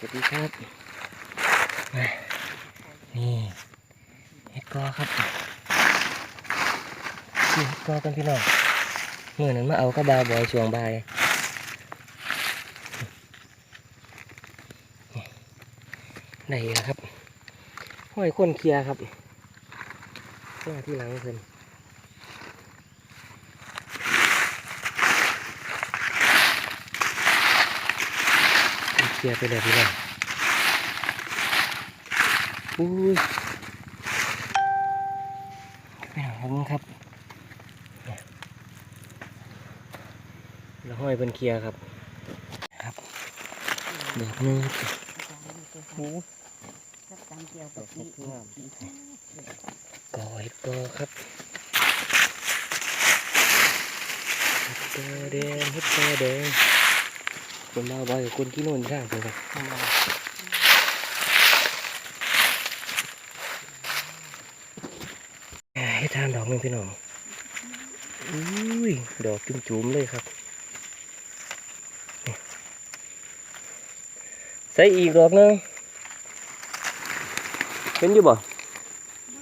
สวัสดีครับนี่เห็ดกอครับเห็ดกอกันพี่น้องเมื่อนั้นมาเอากระบาบอยช่วงบ่ายได้แล้วครับห้อยคนเคลียร์ครับมาที่หลังเพิ่น เคลียร์ไปเลยพี่น้องอุ้ยไปหาครับมึงครับแล้วห้อยเป็นเคลียร์ครับ ครับดอกนึงครับโอ้กับตามเกี่ยวกับนี่กอเห็ดกอครับเห็ดกอแดงเห็ดกอแดง คนมาบ่อยกับคนที่โน่นข้างเลยครับให้ทานดอกหนึงพี่น้องอุ้ยดอกจุ่มๆเลยครับใส่อีกดอกหนึงเห็นอยู่บ่ บ่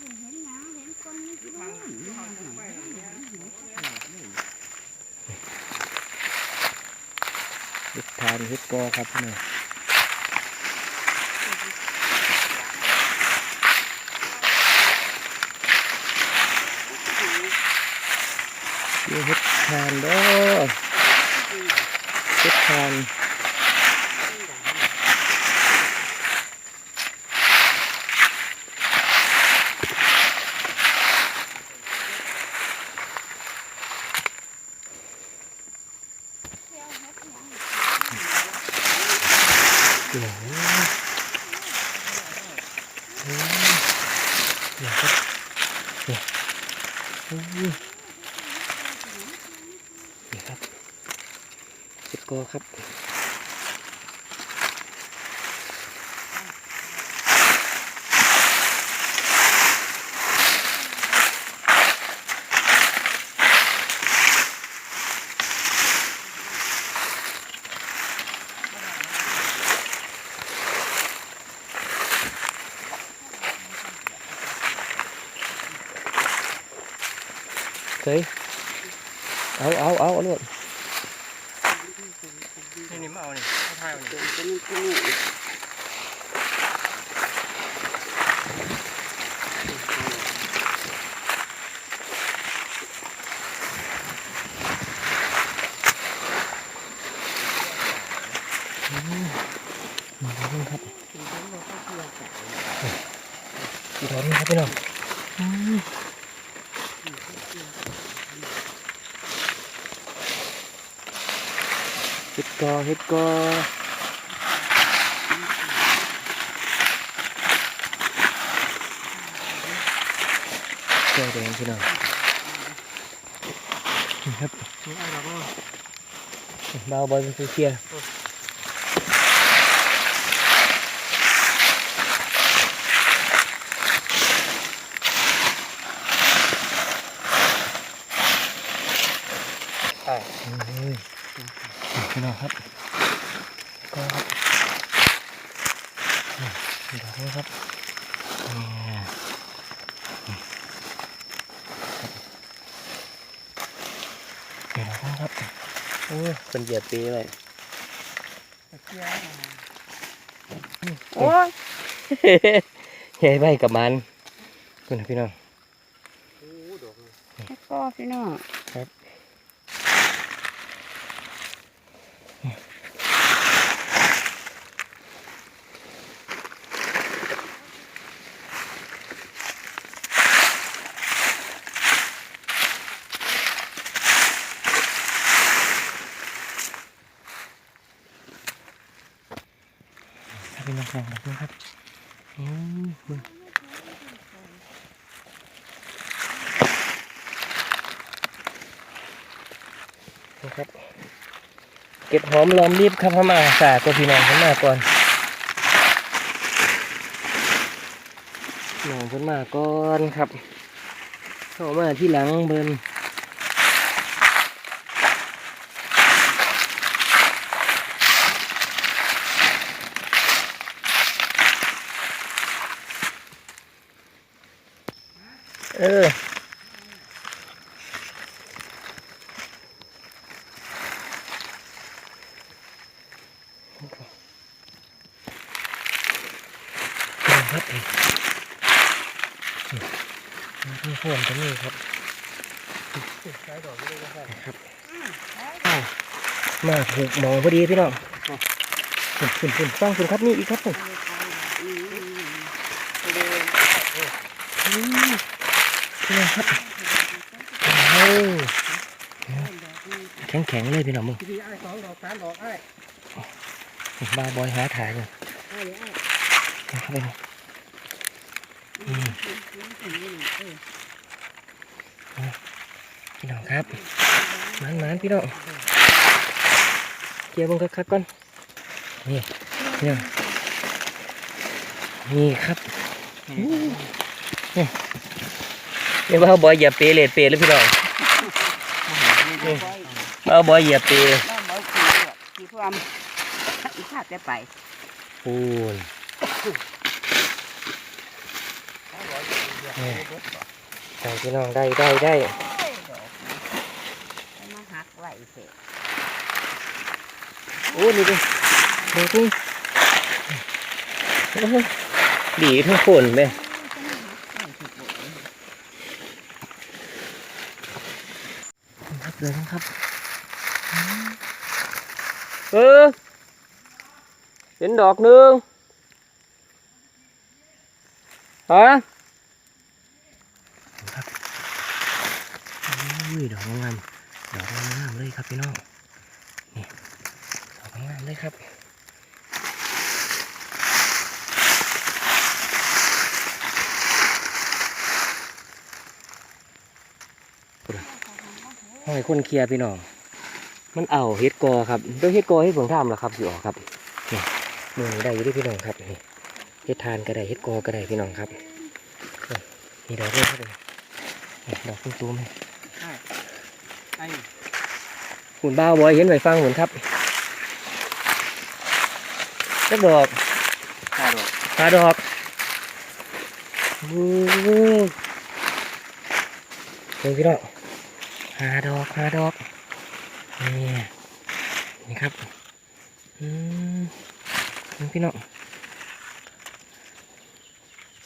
ได้เห็นหยังเห็นคนนี่คือว่า เห็ดทานเห็ดกอครับพี่น้องเดี๋ยวเห็ดทานเด้อเห็ดทาน พี่น้องเลยเดี๋ยวครับเนี่ยนี่ครับเห็ดกอครับ เฮ้ยเอาเอาเอาเอาลูกนี่นี่มาเอานี่เอาถ่ายเอานี่เป็นคนนี่มาดูครับเป็นคนบ่เขาเกี่ยวกับอีกดอกหนึงครับพี่น้อง อืมเห็ดกอเห็ดกอแก้วแดงพี่น้องนี่ครับนี่ พี่น้องครับก็ครับนี่ดอกนี้ครับนี่นี่ดอกนี้ครับโอ้ยเป็นเหยียดปีเลยเกี่ยวโอ้ยใหญ่ไปกับมันคุณพี่น้องโอ้ดอกนึงแค่ก็พี่น้อง พี่น้องครับนี่ครับอืมมึงนะครับ เก็บหอมรอมรีบครับเข้ามาสาตัวพี่น้องขึ้นมาก่อนหน้องขึ้นมาก่อนครับ เข้ามาที่หลังเบิน ออครับเองนี่พวงกันนี่ครับใช้ดอกนี่ครับมาถูกหมองพอดีพี่น้องฝุ่นฝุ่นฝุ่นฟังฝุ่นครับนี่อีกครับผมอืม พี่น้องครับโอ้แข็งแข็งๆเลยพี่น้องมึงพี่ไอ้สองดอกสามดอกไอ้บ้าบอยหาถ่ายเลยเข้าไปเลยอืมพี่น้องครับมันมันๆพี่น้องเกี่ยวบังคักๆก่อนนี่พี่น้องนี่ครับนี่ เรียกว่าบอยเหยียบเปรเลดเปรเลยพี่น้องบ้าบอยเหยียบเปรแล้วบ่ขี่ขี่ความอีกขาดจะไปปูนใส่พี่น้องได้ได้ได้มาหักไหวเสร็จโอ้นี่ดิดูสิโอ้โหดีทั้งคนเลย ครับเลยนะครับอืมเออ เห็นดอกหนึ่งฮะครับอุ้ยดอกงามๆดอกงามๆเลยครับพี่น้อง นี่ ดอกงามๆเลยครับ ห้อยคนเคลียร์พี่น้อง มันเอาเฮ็ดกอครับโดยเฮ็ดกอเฮ็ดเบิ่งท่ามแล้วครับสิออกครับนี่มือนี้ได้อยู่เด้วยพี่น้องครับนี่เฮ็ดทานก็ได้เฮ็ดกอก็ได้พี่น้องครับนี่นี่ดอกเลยครับนี่นี่ดอกตุ้มๆนี่ไอ้หุ่นบ้าวบอยเห็นไว้ฟังหุ่นครับจักดอกห้าดอกหาดอกอู้เฮ้ยพี่น้อง หาดอกหาดอกนี่นี่ครับอืมนี่พี่น้อง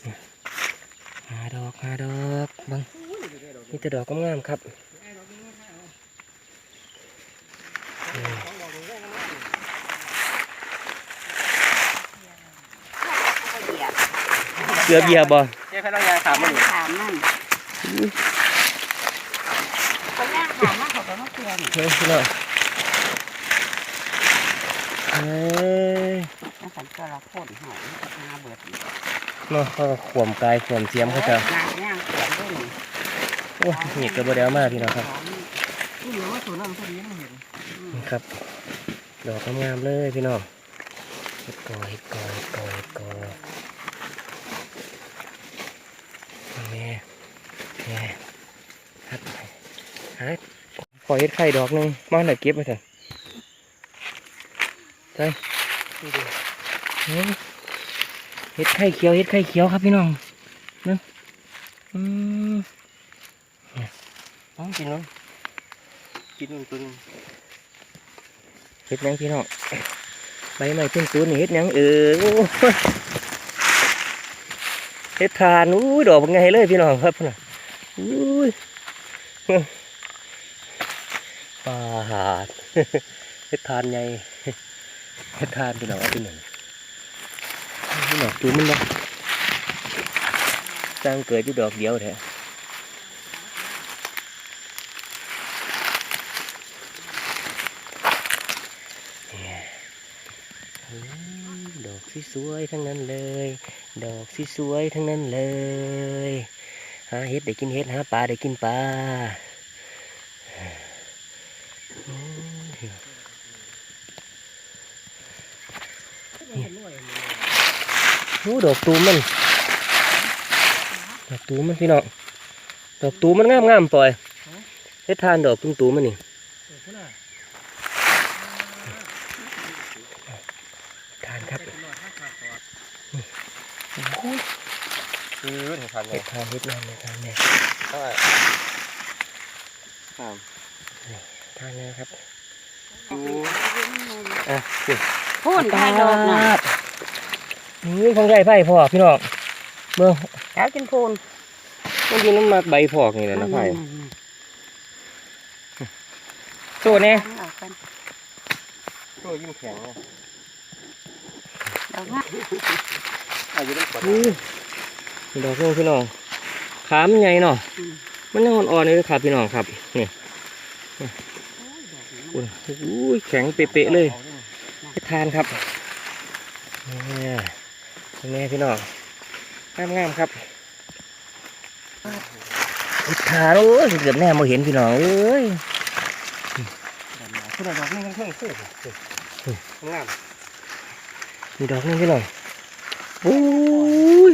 นี่หาดอกหาดอกเบังนี่แต่ดอกงามๆครับนี่ก็เหยียบเกือบเหยียบบ่เจ้าพนักงานถามมาหนิถามนั่นก็ย่างถามนั่น เขาก็มาเตือนเฮ้ยพี่น้องเฮ้ยแล้วฉันก็ละคนหอยมาเบิดเนาะเขาก็ขวมกายขวมเสียมเขาจะนางย่างเตือนด้วยนี่โอ้หนีกกระบเดียวมากพี่น้องครับผู้เหลือว่าส่วนนั้นพอดีไม่เห็นนี่ครับ ดอกงามๆเลยพี่น้องเห็ดกอเห็ดกอเห็ดกอเห็ดกอแม่แม่ฮัดฮัด ขอเห็ดไข่ดอกหนึงมาหน่อยเก็บมาเถอะใช่เฮ้ยเห็ดไข่เขียวเห็ดไข่เขียวครับพี่น้องนะอืมเนี่ยน้องกินน้อกินตัวหนึงเห็ดยังพี่น้องใบไม้ขึ้นตูนเห็ดยังเออโอ้ยเห็ดทานอู้ดอกเป็นไงเลยพี่น้องครับน่ะอุ้ย ปลาหาดเห็ดทานไงเห็ดทานพี่น้องเอาไปหนึ่งพี่น้องจูมันเนะสร้างเกิดอยู่ดอกเดียวแท้ดอกสวยๆทั้งนั้นเลย ดอกสวยๆทั้งนั้นเลย หาเห็ดได้กินเห็ด หาปลาได้กินปลา โอ้ดอกตูมมัน ดอกตูมมันพี่น้อง ดอกตูมมันงามงามๆปล่อยเฮ็ดทานดอกตูมตูมมันนี่เออคุณน่ะทานครับเป็นหน่อยห้าขาดก่อนโอ้ยคือเห็นคันเลเห็ยดทานเห็ดนานเห็ดทานเนี่ยใช่ครับทานเนี่ยครับดูอะนี่พ่นทายดอกนะ นี่ของใหญ่ไผ่พอกพี่น้องเบิ่งแล้วกินพูนมันอยู่น้ำมักใบพอกนี่แหละนะไผ่โซ่เนี่ยเอากันตัวยิ่งแข็งเลยดอกนะอายุต้องกดนี่นี่ดอกเพิ่งพี่น้องขามันใหญ่เนาะอืมมันยังอ่อนๆเลยครับพี่น้องครับนี่โอ้ยดอกนี้อุ้ยอุ้ยแข็งเป๊ะๆเลยไปทานครับนี่ เป็นไงพี่น้องงามๆครับไปทานโอ้ยเกือบแน่มาเห็นพี่น้องเอ้ยคุณดอกนี่ทั้งเครื่องคู่งามมีดอกนึงพี่น้องโอ้ย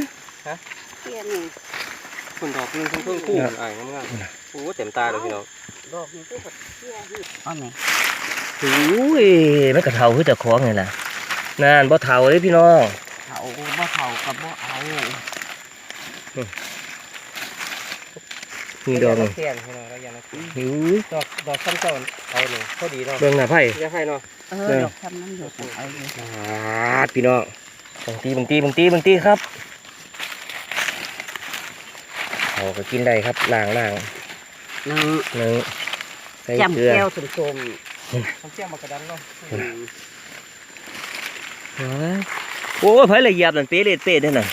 เตี้ยนี่คุณดอกนึงทั้งเครื่องคู่อ่างงามๆโอ้เต็มตาเลยพี่น้องดอกนี่คือแบบเตี้ยนี่เอ๋อไหมโอ้ยมันกระเทาคือเจะคล้าของไงล่ะนานบ่เทาเลยพี่น้อง เขาบ่เขากับบ่เอามีดอกหนึงเทียนพี่น้องระยะนักหิวดอกดอกซ้ำเจ้าเอาหนึ่งพอดีเนาะเบิ่งหน้าไผ่จะให้เนาะเออดอกทำน้ำหยดน่ะเอาอยู่ปาดพี่น้องบางตีบางตีบางตีบางตีครับเขาก็กินได้ครับล้างล้างหนึ่งหนึ่งใส่จำเกลือแก้วสมชมซ้ำเจ้ามากระดันเนาะว้าย โอ้ยไผละเหยียบนั่นเป๊ะเล็ดเป๊ะเด้อน่ะ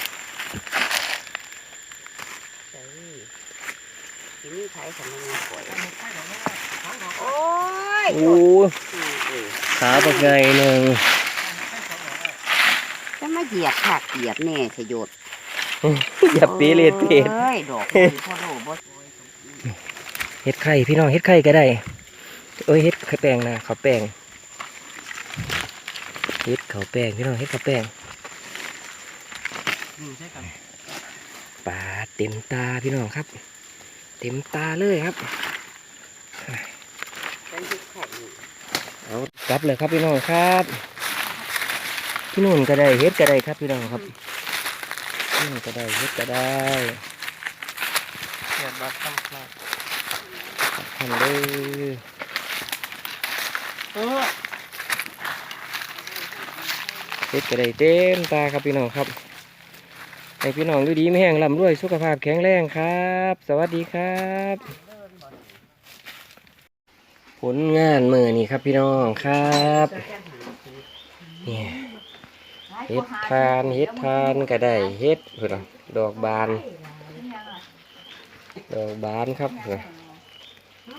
ใส่ทีนี้ใช้สำนักงานป่วยโอ้ยโอ้ยขาบักไงหนึ่งจะมาเหยียบผักเหยียบแน่สยดเหยียบเป๊ะเล็ดเป๊ะเอ้ยดอกนี่พ่อโดบ่เฮ็ดไข่พี่น้องเฮ็ดไข่ก็ได้ เอ้ยเฮ็ดไข่แป้งนะข้าวแป้งเฮ็ดข้าวแป้งพี่น้องเฮ็ดข้าวแป้งอืม ใช่กันปลาเต็มตาพี่น้องครับ เต็มตาเลยครับเป็นที่แข็งเอากลับเลยครับพี่น้องครับพี่นุ่นก็ได้เฮ็ดก็ได้ครับพี่น้องครับพี่นุ่นก็ได้เฮ็ดก็ได้เนี่ยบาซ้ำพลาดทำเลยเออเฮ็ดก็ได้เต็มตาครับพี่น้องครับ ให้พี่น้องดูดีไม่แห้งลำด้วยสุขภาพแข็งแรงครับ สวัสดีครับ ผลงานมือนี่ครับพี่น้องครับเนี่ยเฮ็ดทานเฮ็ดทานก็ได้เฮ็ดเพื่อนดอกบาน ดอกบานครับเพื่อน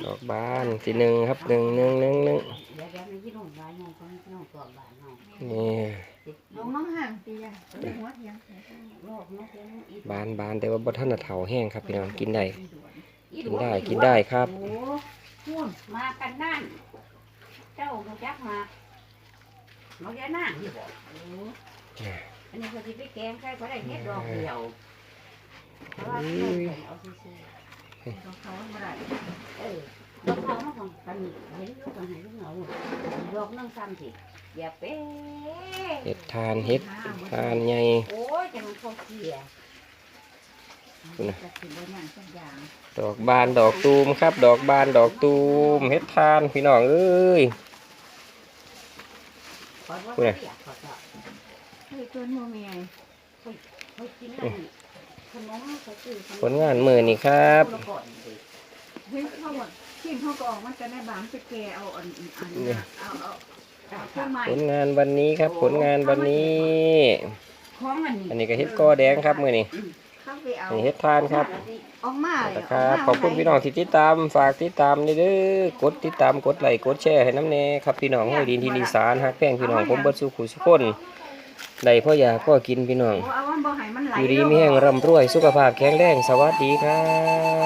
ดอกบานสีหนึ่งครับหนึ่งหนึ่งหนึ่งหนึ่งเดี๋ยวเดี๋ยวมันยี่ห้อบ้านน้องเขาน้องตัวบ้านน้องนี่ลงน้องห่างตีอะหัวเทียงโลกน้องเพิ่นอีบานบานแต่ว่าบ่ท่านน่ะเถาแห้งครับพี่น้องกินได้กินได้กินได้ครับโอ้พูนมากันนั่นเจ้าเขาจักมาเราจะนั่งอยู่บ่โอ้อันนี้ก็สิไปแกงใครก็ได้เฮ็ดดอกเดียวเพราะว่าเพิ่นเอาซื่อ ของเขาเมื่อไหร่ๆเออดอกเขามาของกันเห็นอยู่กันให้ลูกเหงาดอกนึงซ้ำสิอย่าเป้เฮ็ดทานเฮ็ดทานใหญ่โอ้ยจะมันพอเสียจะถึงบนอย่างสักอย่างดอกบานดอกตูมครับ ดอกบานดอกตูมเฮ็ดทานพี่น้องเอ้ยขอว่าเสียขอจะ ผลงานมือนี่ครับคนละก่อนสิเฮ้ยเขาหมดที่เขาก็ออกมันจะได้บางไปแกเอาอันอันเอาเอาเอาเครื่องใหม่ผลงานวันนี้ครับ ผลงานวันนี้ของอันนี้อันนี้ก็เฮ็ดกอแดงครับมือนี้เข้าไปเอานี่เฮ็ดทานครับออกมานะครับขอบคุณพี่น้องที่ติดตามฝากติดตามเด้อกดติดตามกดไลค์กดแชร์ให้น้ำแน่ครับพี่น้องห้อยดินที่ดีสารฮักแป้งพี่น้องผมเบิดสู่ขู่สุกคน ได้พ่ออยากพ่อกินพี่น้องเอาว่าบ่ให้มันไหลอยู่ดีมีแห้งร่ำรวยสุขภาพแข็งแรงสวัสดีครับ